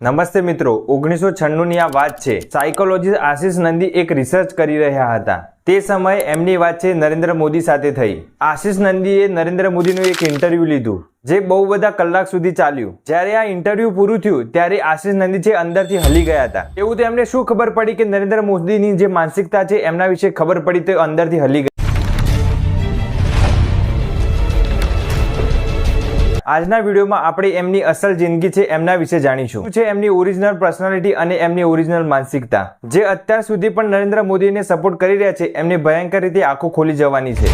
નમસ્તે મિત્રો, ઓગણીસો છન્નુની આ વાત છે. સાયકોલોજીસ્ટ આશિષ નંદી એક રિસર્ચ કરી રહ્યા હતા. તે સમયે એમની વાત છે, નરેન્દ્ર મોદી સાથે થઈ. આશિષ નંદીએ નરેન્દ્ર મોદીનું એક ઇન્ટરવ્યુ લીધું, જે બહુ બધા કલાક સુધી ચાલ્યું. જ્યારે આ ઇન્ટરવ્યુ પૂરું થયું, ત્યારે આશિષ નંદી છે, અંદરથી હલી ગયા હતા. એવું તો એમને શું ખબર પડી કે નરેન્દ્ર મોદીની જે માનસિકતા છે, એમના વિશે ખબર પડી તો અંદરથી હલી આજના વિડીયોમાં આપણે એમની અસલ જિંદગી છે એમના વિશે જાણીશું. છે એમની ઓરિજિનલ પર્સનાલિટી અને એમની ઓરિજિનલ માનસિકતા? જે અત્યાર સુધી પણ નરેન્દ્ર મોદીને સપોર્ટ કરી રહ્યા છે, એમની ભયંકર રીતે આંખો ખોલી જવાની છે.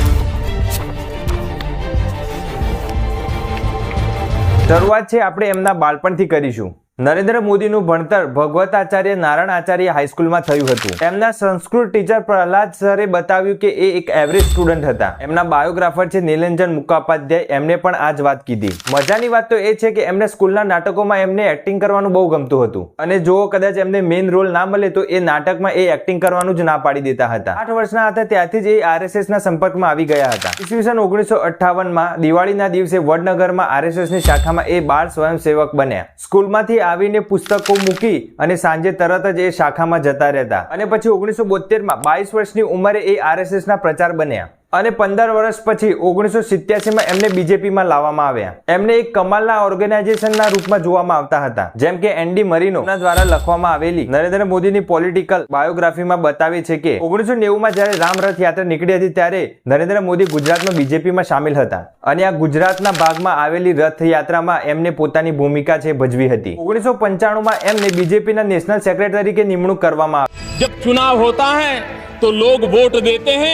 શરૂઆત છે આપણે એમના બાળપણથી કરીશું. નરેન્દ્ર મોદીનું ભણતર ભગવત આચાર્ય નારાયણ આચાર્ય હાઈસ્કૂલમાં થયું હતું. એમના સંસ્કૃત ટીચર પ્રહલાદ સરે બતાવ્યું કે એ એક એવરેજ સ્ટુડન્ટ હતા. એમના બાયોગ્રાફર છે નીલંજન મુખોપાધ્યાય. એમને પણ આ જ વાત કીધી. મજાની વાત તો એ છે કે એમને સ્કૂલના નાટકોમાં એમને એક્ટિંગ કરવાનું બહુ ગમતું હતું. અને જો કદાચ એમને મેઇન રોલ ના મળે તો એ નાટકમાં એ એક્ટિંગ કરવાનું જ ના પાડી દેતા હતા. આઠ વર્ષના હતા ત્યાંથી જ એ આરએસએસ ના સંપર્કમાં આવી ગયા હતા. ઈસવીસન ઓગણીસો અઠ્ઠાવનમાં દિવાળીના દિવસે વડનગરમાં આરએસએસની શાખામાં એ બાળ સ્વયંસેવક બન્યા. સ્કૂલમાંથી આવીને પુસ્તકો મૂકી અને સાંજે તરત જ એ શાખામાં જતા રહેતા. અને પછી ઓગણીસો બોતેરમાં બાવીસ વર્ષની ઉંમરે એ આરએસએસ ના પ્રચાર બન્યા. અને પંદર વર્ષ પછી ઓગણીસો સિત્યાસીમાં એમને બીજેપીમાં લાવવામાં આવ્યા. એમને એક કમાલના ઓર્ગેનાઇઝેશનના રૂપમાં જોવામાં આવતા હતા. જેમ કે એન્ડી મરીનો દ્વારા લખવામાં આવેલી નરેન્દ્ર મોદીની પોલિટિકલ બાયોગ્રાફીમાં બતાવે છે કે, ઓગણીસો નેવુંમાં જ્યારે રામ રથ યાત્રા નીકળી હતી ત્યારે નરેન્દ્ર મોદી ગુજરાતમાં બીજેપીમાં સામેલ હતા. અને આ ગુજરાતના ભાગમાં આવેલી રથયાત્રામાં એમને પોતાની ભૂમિકા છે ભજવી હતી. ઓગણીસો પંચાણુંમાં એમને બીજેપીના નેશનલ સેક્રેટરી તરીકે નિમણૂક કરવામાં આવી. જબ ચુનાવ હોતા હૈ તો લોગ વોટ દેતે હે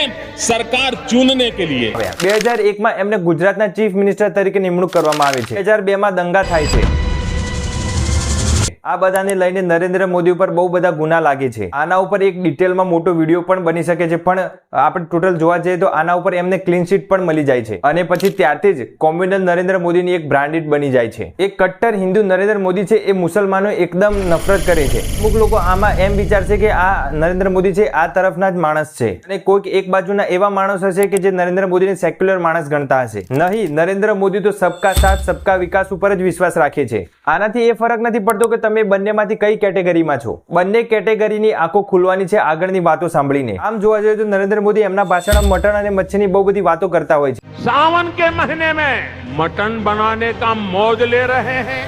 સરકાર ચૂનને કે લીએ 2001 માં એમને ગુજરાતના ચીફ મિનિસ્ટર તરીકે નિમણૂક કરવામાં આવી છે. 2002 માં દંગા થાય છે. આ બધાને લઈને નરેન્દ્ર મોદી ઉપર બહુ બધા ગુના લાગે છે. આના ઉપર એક ડિટેલમાં મોટો વીડિયો પણ બની શકે છે, પણ આપણે ટોટલ જોવા જઈએ તો આના ઉપર એમને ક્લીન શીટ પણ મળી જાય છે. અને પછી ત્યારથી જ કોમ્યુનલ નરેન્દ્ર મોદીની એક બ્રાન્ડેડ બની જાય છે. એક કટ્ટર હિન્દુ નરેન્દ્ર મોદી છે, એ મુસલમાનો એકદમ નફરત કરે છે. અમુક લોકો આમાં એમ વિચારશે કે આ નરેન્દ્ર મોદી છે, આ તરફના જ માણસ છે. અને કોઈક એક બાજુના એવા માણસ હશે કે જે નરેન્દ્ર મોદીને સેક્યુલર માણસ ગણતા હશે. નહીં, નરેન્દ્ર મોદી તો સબકા સાથ, સબકા વિકાસ ઉપર જ વિશ્વાસ રાખે છે. આનાથી એ ફરક નથી પડતો કે તમે તમે બંનેમાંથી કઈ કેટેગરીમાં છો? બંને કેટેગરીની આંખો ખુલવાની છે આગળની વાતો સાંભળીને. આમ જોવા જઈએ તો નરેન્દ્ર મોદી એમના ભાષણમાં મટન અને મચ્છીની બહુ બધી વાતો કરતા હોય છે. સાવન કે મહિને મેં મટન બનાને કા મોજ લે રહે હૈ?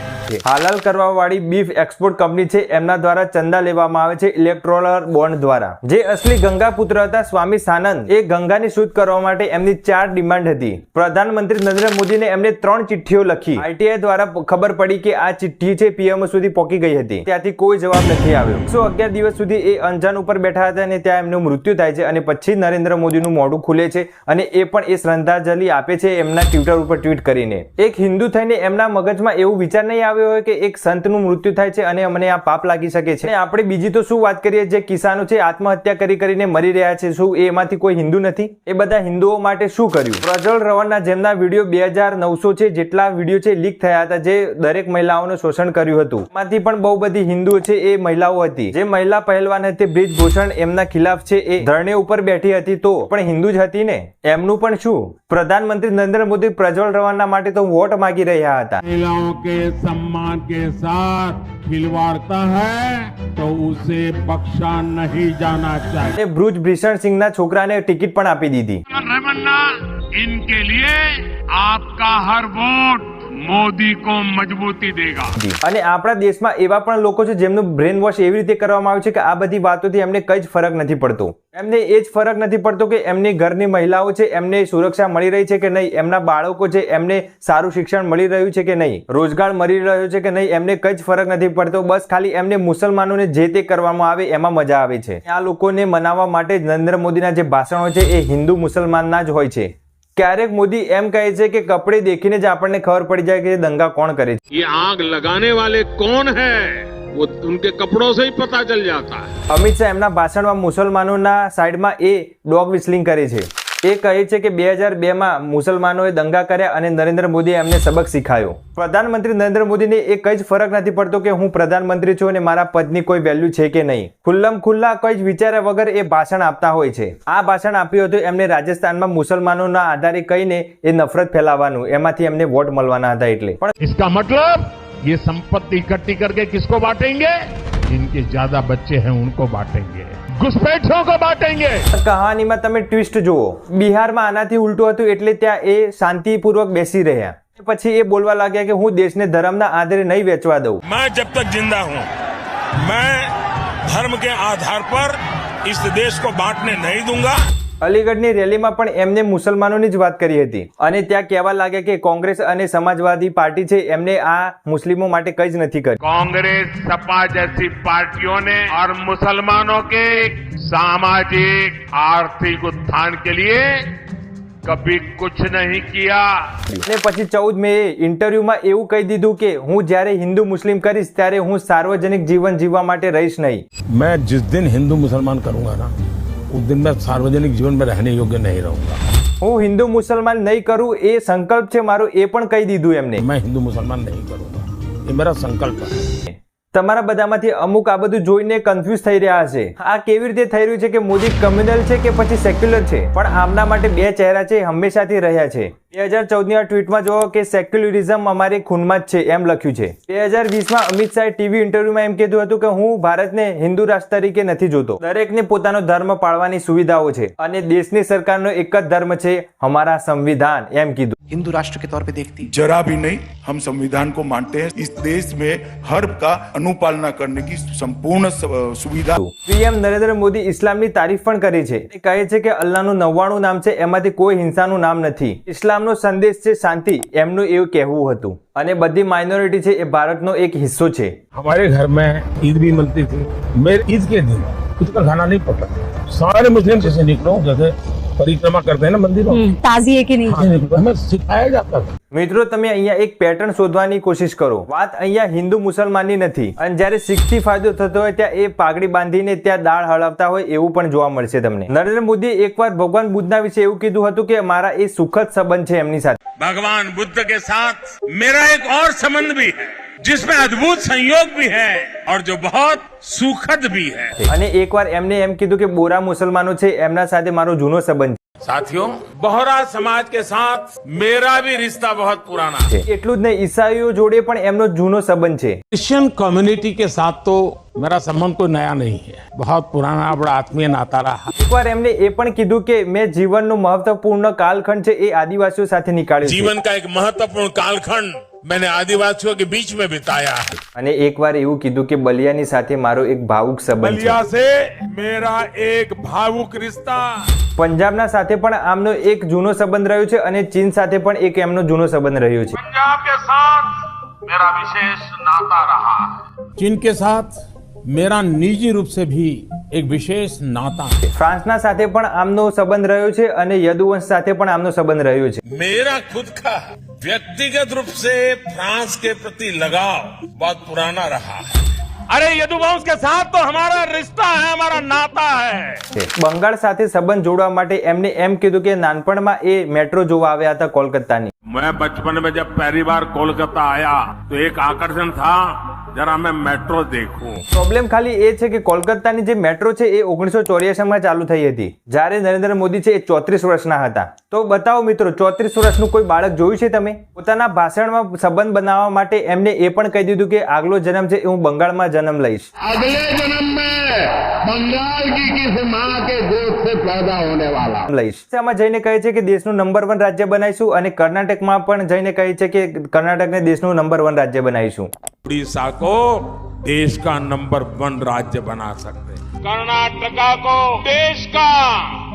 હાલાલ કરવા વાળી બીફ એક્સપોર્ટ કંપની છે એમના દ્વારા ચંદા લેવામાં આવે છે ઇલેક્ટ્રોલર બોન્ડ દ્વારા. જે અસલી ગંગા પુત્ર હતા સ્વામી સાનંદ. એ ગંગાની શુદ્ધ કરવા માટે એમની ચાર ડિમાન્ડ હતી. પ્રધાનમંત્રી નરેન્દ્ર મોદીને એમને ત્રણ ચિઠ્ઠીઓ લખી. આઈટીઆઈ દ્વારા ખબર પડી કે આ ચિઠ્ઠી છે પીએમ સુધી પોકી ગઈ હતી. ત્યાંથી કોઈ જવાબ નથી આવ્યો. એકસો અગિયાર દિવસ સુધી એ અંજાન ઉપર બેઠા હતા અને ત્યાં એમનું મૃત્યુ થાય છે અને પછી નરેન્દ્ર મોદીનું મોઢું ખુલે છે અને એ પણ એ શ્રદ્ધાંજલિ આપે છે એમના ટ્વિટર ઉપર ટ્વીટ કરીને. એક હિન્દુ થઈને એમના મગજમાં એવું વિચાર નહીં આવ્યો હોય કે એક સંતનું મૃત્યુ થાય છે અને અમને આ પાપ લાગી શકે છે. આપણે બીજી તો શું વાત કરીએ જે કિસાનો છે આત્મહત્યા કરી કરીને મરી રહ્યા છે, શું એમાંથી કોઈ હિન્દુ નથી? એ બધા હિન્દુઓ માટે શું કર્યું? પ્રજ્વલ રવણના જેમના વીડિયો બે હજાર છે જેટલા વીડિયો છે, લીક થયા હતા જે દરેક મહિલાઓનું શોષણ કર્યું હતું. એમાંથી પણ બહુ બધી હિન્દુઓ છે એ મહિલાઓ હતી. જે મહિલા પહેલવાન હતી બ્રિજભૂષણ એમના ખિલાફ છે એ ધરણે ઉપર બેઠી હતી તો. પણ હિન્દુ જ હતી ને? એમનું પણ શું? પ્રધાનમંત્રી નરેન્દ્ર મોદી પ્રજ્વલ રવાના માટે તો વોટ માંગી રહ્યા હતા. મહિલાઓ કે સન્માન કે સાથ છોકરાને ટિકિટ પણ આપી દીધી. રમન્ના ઇનકે લિયે આપકા હર વોટ. મોદી કો મજબૂતી દેગા અને આપણા દેશમાં એવા પણ લોકો છે જેમનું બ્રેન વોશ એવી રીતે કરવામાં આવ્યું છે કે આ બધી વાતોથી એમને કઈ જ ફરક નથી પડતો. એમને એ જ ફરક નથી પડતો કે એમની ઘરની મહિલાઓ છે, એમને સુરક્ષા મળી રહી છે કે નહીં, એમના બાળકો છે, એમને સારું શિક્ષણ મળી રહ્યું છે કે નહીં, રોજગાર મળી રહ્યો છે કે નહીં, એમને કઈ જ ફરક નથી પડતો. બસ ખાલી એમને મુસલમાનોને જે તે કરવામાં આવે એમાં મજા આવે છે. આ લોકોને મનાવવા માટે નરેન્દ્ર મોદીના જે ભાષણો છે એ હિન્દુ મુસલમાનના જ હોય છે. ક્યારેક મોદી એમ કહે છે કે કપડે દેખીને જ આપણને ખબર પડી જાય કે દંગા કોણ કરે છે ये आग लगाने वाले कौन है वो उनके कपड़ों से ही पता चल जाता है અમિત શાહ એમના ભાષણમાં મુસલમાનોના સાઈડમાં એ ડોગ વિસલિંગ કરે છે એ કહે છે કે બે હજાર બેમાં મુસલમાનોએ દંગા કર્યા અને નરેન્દ્ર મોદીએ એમને સબક શીખાયો પ્રધાનમંત્રી નરેન્દ્ર મોદીને એ કઈ જ ફરક નથી પડતો કે હું પ્રધાનમંત્રી છું અને મારા પદની કોઈ વેલ્યુ છે કે નહીં ખુલ્લમ ખુલ્લા કઈ જ વિચાર્યા વગર એ ભાષણ આપતા હોય છે આ ભાષણ આપ્યું હતું એમને રાજસ્થાનમાં મુસલમાનોના આધારે કહીને એ નફરત ફેલાવવાનું એમાંથી એમને વોટ મળવાના હતા એટલે પણ इसका मतलब ये संपत्ति इकट्ठी करके किसको बांटेंगे जिनके ज्यादा बच्चे हैं उनको बांटेंगे घुसपैठियों को बांटेंगे કહાનીમાં તમે ટ્વિસ્ટ જુઓ બિહારમાં આનાથી ઉલટું હતું એટલે ત્યાં એ શાંતિપૂર્વક બેસી રહ્યા પછી એ બોલવા લાગ્યા કે હું દેશને ધર્મના આધારે નહીં વેચવા દઉં मैं जब तक जिंदा हूं मैं धर्म के आधार पर इस देश को बांटने नहीं दूंगा અલીગઢની રેલીમાં પણ એમને મુસલમાનોની જ વાત કરી હતી અને ત્યાં કહેવા લાગ્યા કે કોંગ્રેસ અને સમાજવાદી પાર્ટી છે એમને આ મુસ્લિમો માટે કંઈ જ નથી કર્યું कांग्रेस सपा जैसी पार्टियों ने और मुसलमानों के सामाजिक आर्थिक उत्थान के लिए कभी कुछ नहीं किया અને પછી ચૌદ મે ઇન્ટરવ્યુમાં એવું કહી દીધું કે હું જ્યારે હિન્દુ મુસ્લિમ કરીશ ત્યારે હું સાર્વજનિક જીવન જીવવા માટે રહીશ નહીં मैं जिस दिन हिंदू मुसलमान करूंगा ना उस दिन मैं सार्वजनिक जीवन में रहने योग्य नहीं रहूंगा હું હિન્દુ મુસલમાન નહીં કરું એ સંકલ્પ છે મારો એ પણ કહી દીધું એમને मैं हिंदू मुसलमान नहीं करूंगा ये मेरा संकल्प है તમારા બધામાંથી અમુક આ બધું જોઈને કન્ફ્યુઝ થઈ રહ્યા હશે આ કેવી રીતે થઈ રહ્યું છે કે મોદી કમ્યુનલ છે કે પછી સેક્યુલર છે પણ આમના માટે બે ચહેરા છે હંમેશાથી રહ્યા છે બે હજાર ચૌદની આ ટ્વીટમાં જોવો કે સેક્યુલરિઝમ અમારે ખૂનમાં જ છે એમ લખ્યું છે બે હજાર વીસમાં અમિત શાહે ટીવી ઇન્ટરવ્યુમાં એમ કીધું હતું કે હું ભારતને હિન્દુ રાષ્ટ્ર તરીકે નથી જોતો દરેકને પોતાનો ધર્મ પાળવાની સુવિધાઓ છે અને દેશની સરકારનો એક જ ધર્મ છે અમારા સંવિધાન એમ કીધું हिंदू राष्ट्र के तौर पे देखती है जरा भी नहीं हम संविधान को मानते हैं इस देश में हर का अनुपालना करने की संपूर्ण स- सुविधा પીએમ નરેન્દ્ર મોદી ઇસ્લામની તારીફ પણ કરી છે એ કહે છે કે અલ્લાહનું નવ્વાણું નામ છે એમાંથી કોઈ હિંસાનું નામ નથી ઇસ્લામનો સંદેશ છે શાંતિ એમનું એવું કહેવું હતું અને બધી માઇનોરિટી છે એ ભારતનો એક હિસ્સો છે हमारे घर में ईद भी मिलती थी मेरे ईद के दिन कुछ का खाना नहीं पड़ता था सारे मुस्लिम जैसे निकलो जैसे परिक्रमा करते हैं ना मंदिरों में, ताजिए के नहीं हाँ, निकलो। हमें सिखाया जाता था મિત્રો તમે અહીંયા એક પેટર્ન શોધવાની કોશિશ કરો વાત અહીંયા હિન્દુ મુસલમાનની નથી અને જ્યારે શીખથી ફાયદો થતો હોય ત્યાં એ પાઘડી બાંધીને ત્યાં દાળ હળવતા હોય એવું પણ જોવા મળશે તમને નરેન્દ્ર મોદીએ એકવાર ભગવાન બુદ્ધના વિશે એવું કીધું હતું કે મારા એ સુખદ સંબંધ છે એમની સાથે भगवान बुद्ध के साथ मेरा एक और संबंध भी है जिसमें अद्भुत संयोग भी है और जो बहुत सुखद भी है અને એકવાર એમને એમ કીધું કે બોરા મુસલમાનો છે એમના સાથે મારો જૂનો સંબંધ साथियों बोहरा समाज के साथ मेरा भी रिश्ता बहुत पुराना है છે એટલું જ નહીં ઈસાઈઓ જોડે પણ એમનો જૂનો સંબંધ છે क्रिश्चियन कम्युनिटी के साथ तो मेरा संबंध कोई नया नहीं है बहुत पुराना बड़ा आत्मीय नाता रहा એકવાર એમને એ પણ કીધું કે મેં જીવનનું મહત્વપૂર્ણ કાલખંડ છે એ આદિવાસીઓ સાથે નીકાળ્યું છે जीवन का एक महत्वपूर्ण कालखंड मैंने आदिवासियों के बीच में बिताया है અને એકવાર એવું કીધું કે બલિયાની સાથે મારો એક ભાવુક સંબંધ છે बलिया से मेरा एक भावुक रिश्ता પંજાબના સાથે પણ આમનો એક જૂનો સંબંધ રહ્યો છે અને ચીન સાથે પણ એક એમનો જૂનો સંબંધ રહ્યો છે पंजाब के साथ मेरा विशेष नाता रहा है जिनके साथ मेरा निजी रूप से भी एक विशेष नाता है ફ્રાન્સના સાથે પણ આમનો સંબંધ રહ્યો છે અને યદુવંશ સાથે પણ આમનો સંબંધ રહ્યો છે मेरा खुद का व्यक्तिगत रूप से फ्रांस के प्रति लगाव बहुत पुराना रहा है अरे यदुवंश के साथ तो हमारा रिश्ता है हमारा नाता है છે બંગાળ સાથે સંબંધ જોડવા માટે એમને એમ કીધું કે નાનપણમાં એ મેટ્રો જોવા આવ્યા હતા કોલકાતાની मैं बचपन में जब पहली बार कोलकाता आया तो एक आकर्षण था જરા મેં મેટ્રો દેખું. પ્રોબ્લેમ ખાલી એ છે કે કોલકાતાની જે મેટ્રો છે એ ઓગણીસો ચોર્યાસીમાં ચાલુ થઈ હતી. જ્યારે નરેન્દ્ર મોદી છે એ ચોત્રીસ વર્ષના હતા. તો બતાવો મિત્રો ચોત્રીસ વર્ષનું કોઈ બાળક જોયું છે તમે? પોતાના ભાષણમાં સંબંધ બનાવવા માટે એમને એ પણ કહી દીધું કે આગલો જન્મ છે હું બંગાળમાં જન્મ લઈશ. આગલે જન્મ બંગાળમાં કે લઈશ. આમાં જઈને કહે છે કે દેશનું નંબર વન રાજ્ય બનાવીશું અને કર્ણાટકમાં પણ જઈને કહે છે કે કર્ણાટકને દેશનું નંબર વન રાજ્ય બનાવીશું. સાકો को देश का नंबर वन राज्य बना सकते हैं कर्नाटका को देश का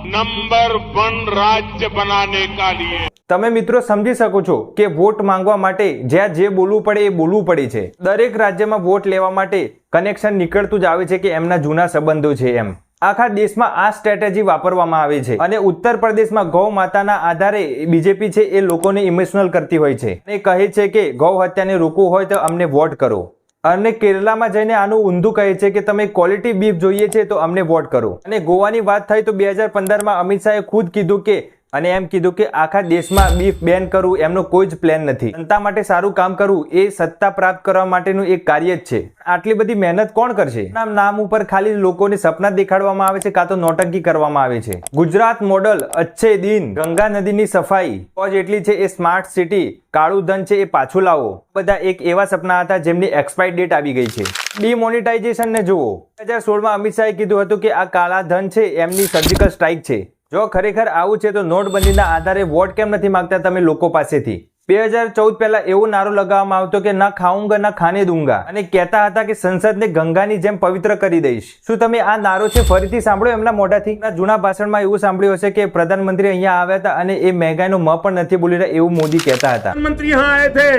नंबर वन राज्य बनाने का लिए તમે મિત્રો સમજી શકો છો કે વોટ માંગવા માટે જ્યાં જે બોલવું પડે એ બોલવું પડે છે દરેક રાજ્યમાં વોટ લેવા માટે કનેક્શન નીકળતું જ આવે છે કે એમના જૂના સંબંધો છે એમ આખા દેશમાં આ સ્ટ્રેટેજી વાપરવામાં આવે છે અને ઉત્તર પ્રદેશમાં ગૌ માતાના આધારે બીજેપી છે એ લોકોને ઇમોશનલ કરતી હોય છે અને કહે છે કે ગૌ હત્યાને રોકવું હોય તો અમને વોટ કરો અને કેરલામાં જઈને આનું ઊંધું કહે છે કે તમે ક્વોલિટી બીફ જોઈએ છે તો અમને વોટ કરો. અને ગોવાની વાત થઈ તો બે હજાર પંદરમાં અમિત શાહે ખુદ કીધું કે અને એમ કીધું કે આખા દેશમાં બીફ બેન કરવું એમનો કોઈ જ પ્લાન નથી. જનતા માટે સારું કામ કરવું એ સત્તા પ્રાપ્ત કરવા માટેનું એક કાર્ય જ છે. આટલી બધી મહેનત કોણ કરશે? નામ નામ ઉપર ખાલી લોકોને સપના દેખાડવામાં આવે છે, કાં તો નોટંકી કરવામાં આવે છે. ગુજરાત મોડલ, અચ્છે દિન. ગંગા નદીની સફાઈ. કોજ એટલી છે, એ સ્માર્ટ સિટી કાળું ધન છે, એ પાછું લાવો. બધા એક એવા સપના હતા જેમની એક્સપાયર ડેટ આવી ગઈ છે. ડિમોનિટાઇઝેશન ને જુઓ. બે હજાર સોળમાં અમિત શાહે કીધું હતું કે આ કાળા ધન છે, એમની સર્જિકલ સ્ટ્રાઇક છે. જો ખરેખર આવું છે તો નોટબંધીના આધારે વોટ કેમ નથી માગતા તમે લોકો પાસેથી? બે હજાર ચૌદ પહેલા એવો નારો લગાવવામાં આવતો કે ના ખાઉંગા, ના ખાને દુંગા. અને કહેતા હતા કે સંસદને ગંગાની જેમ પવિત્ર કરી દઈશ. શું તમે આ નારો છે ફરીથી સાંભળ્યો એમના મોઢાથી? જૂના ભાષણમાં એવું સાંભળ્યું હશે કે પ્રધાનમંત્રી અહીંયા આવ્યા હતા અને એ મહેગાઈનો મ પણ નથી બોલી રહ્યા એવું મોદી કહેતા હતા. પ્રધાનમંત્રી હા આયે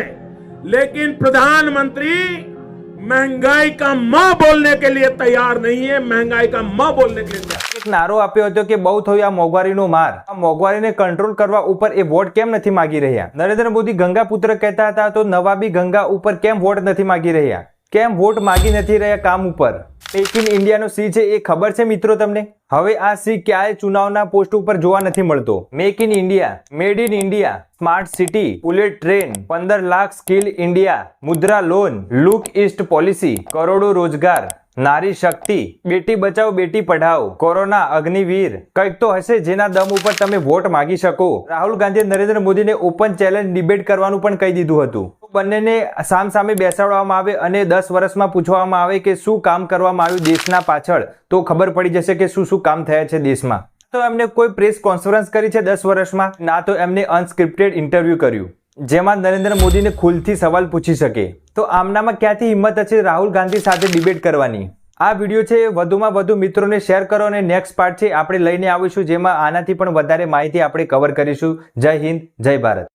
લેકિન પ્રધાનમંત્રી મહેંગાઈ કા માં બોલને કે લીએ તૈયાર નહીં હે મહેંગાઈ કા માં બોલને કે લીએ એક નારો આપ્યો હતો કે બહુ થયો આ મોંઘવારીનો માર. આ મોંઘવારીને કંટ્રોલ કરવા ઉપર એ વોટ કેમ નથી માંગી રહ્યા? નરેન્દ્ર મોદી ગંગા પુત્ર કહેતા હતા તો નવાબી ગંગા ઉપર કેમ વોટ નથી માંગી રહ્યા? કેમ વોટ માગી નથી રહ્યા કામ ઉપર? મેક ઇન ઇન્ડિયાનો સી છે એ ખબર છે મિત્રો તમને? હવે આ સી ક્યાંય ચુનાવના પોસ્ટ ઉપર જોવા નથી મળતો. Make in India made in India smart city bullet train પંદર lakh skill India Mudra loan look east policy કરોડો રોજગાર. નારી શક્તિ, બેટી બચાવ, બેટી પઢાઓ, કોરોના અગ્નિવીર, કંઈક તો હશે જેના દમ ઉપર તમે વોટ માગી શકો. રાહુલ ગાંધીએ નરેન્દ્ર મોદીને ઓપન ચેલેન્જ ડિબેટ કરવાનું પણ કહી દીધું હતું. બંનેને સામ સામે બેસાડવામાં આવે અને દસ વર્ષમાં પૂછવામાં આવે કે શું કામ કરવામાં આવ્યું દેશના પાછળ, તો ખબર પડી જશે કે શું શું કામ થયા છે દેશમાં. તો એમને કોઈ પ્રેસ કોન્ફરન્સ કરી છે દસ વર્ષમાં? ના તો એમને અનસ્ક્રિપ્ટેડ ઇન્ટરવ્યુ કર્યું. જેમાં નરેન્દ્ર મોદીને ખુલથી સવાલ પૂછી શકે. તો આમનામાં ક્યાંથી હિંમત હશે રાહુલ ગાંધી સાથે ડિબેટ કરવાની? આ વીડિયો છે, વધુમાં વધુ મિત્રોને શેર કરો અને નેક્સ્ટ પાર્ટ છે, આપણે લઈને આવીશું, જેમાં આનાથી પણ વધારે માહિતી આપણે કવર કરીશું. જય હિન્દ, જય ભારત.